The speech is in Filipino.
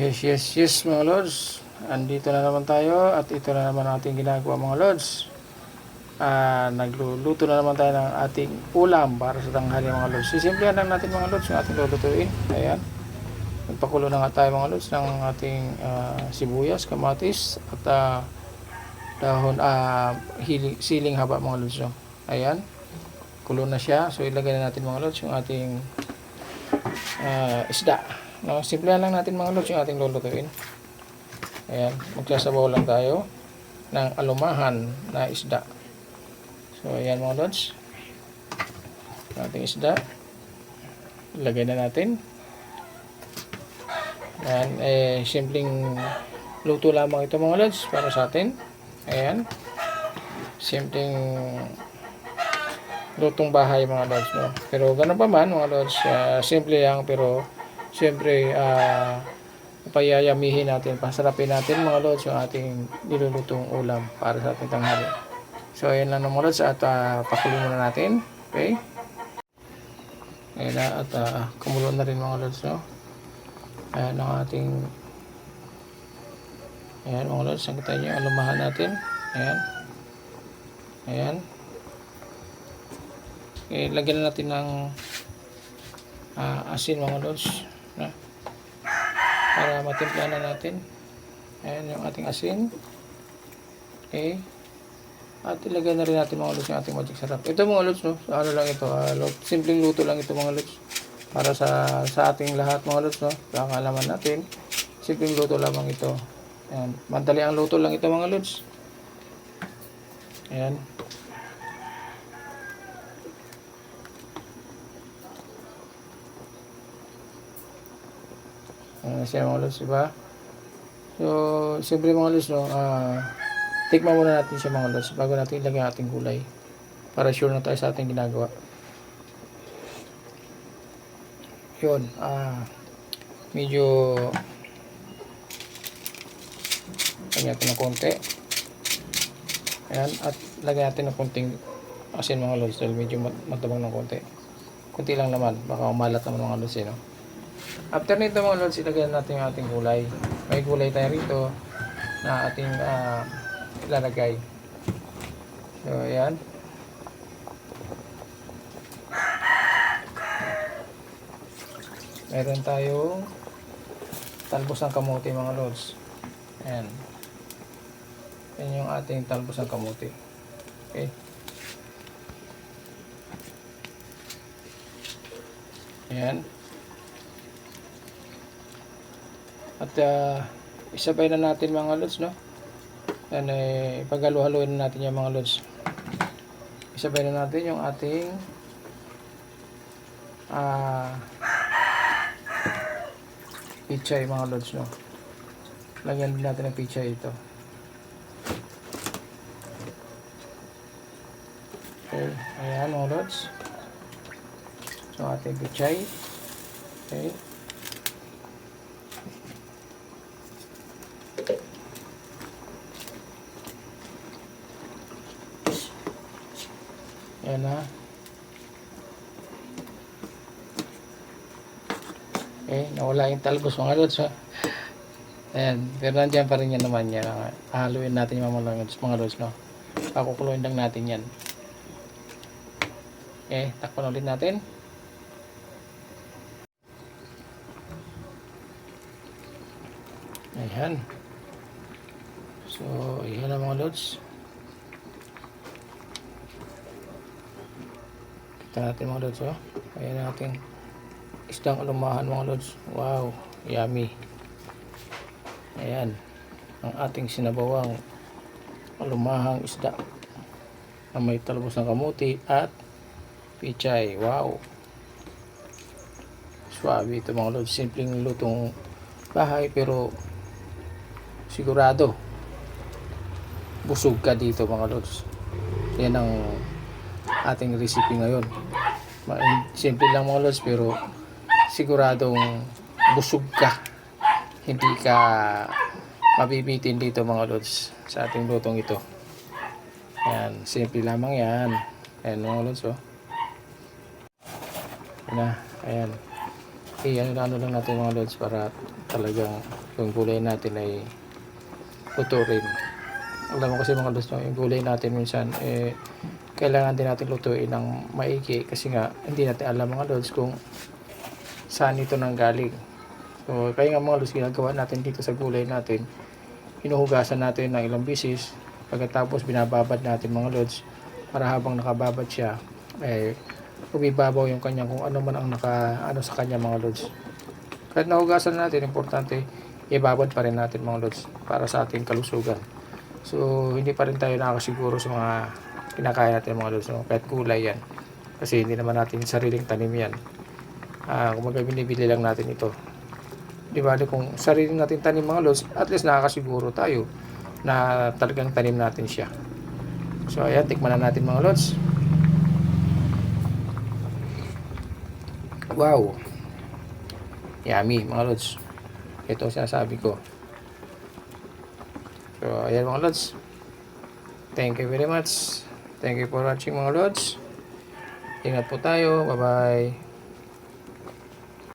Yes, yes, yes mga lords. Andito na naman tayo at ito na naman ating ginagawa mga lords. Ah, nagluluto na naman tayo ng ating ulam para sa tanghali mga lords. Sisimplihan lang natin mga lords yung ating lulutuin. Ayan. Nagpakulo na nga tayo mga lords ng ating ah, sibuyas, kamatis at ah, dahon ah hili, siling haba mga lords. No? Ayan. Kulo na siya. So ilagay na natin mga lords yung ating ah, isda. No, simplihan lang natin mga lods yung ating lulutuin. Ayan, magsasabaw lang tayo ng alumahan na isda. So, ayan mga lods. Ating isda. Ilagay na natin. Ayan, eh, simpleng luto lamang ito mga lods para sa atin. Ayan. Simpleng lutong bahay mga lods. No? Pero ganun pa man mga lods, ah, simple lang pero Siyempre, ah, payayamihin natin, pasarapin natin mga lods yung ating nilulutong ulam para sa ating tanghali. So, ayan lang mga lods at uh, pakulo muna natin. Okay? Ayan na at ah, kumulo na rin mga lods, no? Ayan ang ating Ayan mga lods, nakita nyo, alumahan natin. Ayan. Ayan. Okay, lagyan na natin ng ah, asin mga lods na para matimpla na natin. Ayan yung ating asin. Okay. At ilagay na rin natin mga lods yung ating magic sarap. Ito mga lods no? Ano lang ito ah, lo- simpleng luto lang ito mga lods para sa sa ating lahat mga lods no? Kakalaman natin. Simpleng luto lamang ito. Ayan. Madali ang luto lang ito mga lods ayan Ayan siya mga lods, diba? So, siyempre mga lods, no, ah, tikman muna natin siya mga lods bago natin ilagay ang ating gulay. Para sure na tayo sa ating ginagawa. Yun, ah, medyo lagyan natin ng konti. Ayan, at lagyan natin ng konting asin mga lods medyo mat- matabang ng konti. Konti lang naman, baka umalat naman mga lods eh, no? After nito mga lods, ilagay natin yung ating gulay. May gulay tayo rito na ating ah, ilalagay. So, ayan. Meron tayong talbos ng kamote mga lods. Ayan. Yan yung ating talbos ng kamote. Okay. Ayan. At uh, isabay na natin mga lods, no? Yan eh, paghalu-haluin na natin yung mga lods. Isabay na natin yung ating ah pichay mga lods, no? Lagyan din natin ng pichay ito. Okay, ayan mga lods. So ating pichay. Okay. Ayan na. Okay, nawala yung talbos mga lods. Ha? Ayan, pero nandiyan pa rin yan naman yan. Haluin natin yung mga lods, mga lods, no? Pakukuluin lang natin yan. Okay, takpan ulit natin. Ayan. So, ayan na mga lods. Kita natin mga lods, oh. Ayan natin. Isdang alumahan mga lods. Wow, yummy. Ayan. Ang ating sinabawang alumahang isda na may talbos ng kamuti at pichay. Wow. Swabe ito mga lods. Simpleng lutong bahay pero sigurado busog ka dito mga lods. Yan ang ating recipe ngayon. Ma- Simple lang mga lods pero siguradong busog ka. Hindi ka mabibitin dito mga lods sa ating lutong ito. Yan, simple lamang yan. Ayan mga lods oh. Na, ayan. na ano lang natin mga lods para talagang yung gulay natin ay luto rin. Alam mo kasi mga no, yung gulay natin minsan eh kailangan din natin lutuin ng maigi kasi nga hindi natin alam mga lods kung saan ito nang galing. So, kaya nga mga lods, ginagawa natin dito sa gulay natin, hinuhugasan natin ng ilang bisis, pagkatapos binababad natin mga lods, para habang nakababad siya, eh, umibabaw yung kanya kung ano man ang naka, ano sa kanya mga lods. Kahit nahugasan natin, importante, ibabad pa rin natin mga lods, para sa ating kalusugan. So, hindi pa rin tayo nakakasiguro sa mga kinakain natin mga lods, no? kahit gulay yan. Kasi hindi naman natin sariling tanim yan. Ah, kumaga binibili lang natin ito. Di ba? Kung sarili natin tanim mga lods, at least nakakasiguro tayo na talagang tanim natin siya. So, ayan, tikman na natin mga lods. Wow! Yummy, mga lods. Ito ang sinasabi ko. So, ayan mga lods. Thank you very much. Thank you for watching mga lods. Ingat po tayo. Bye-bye.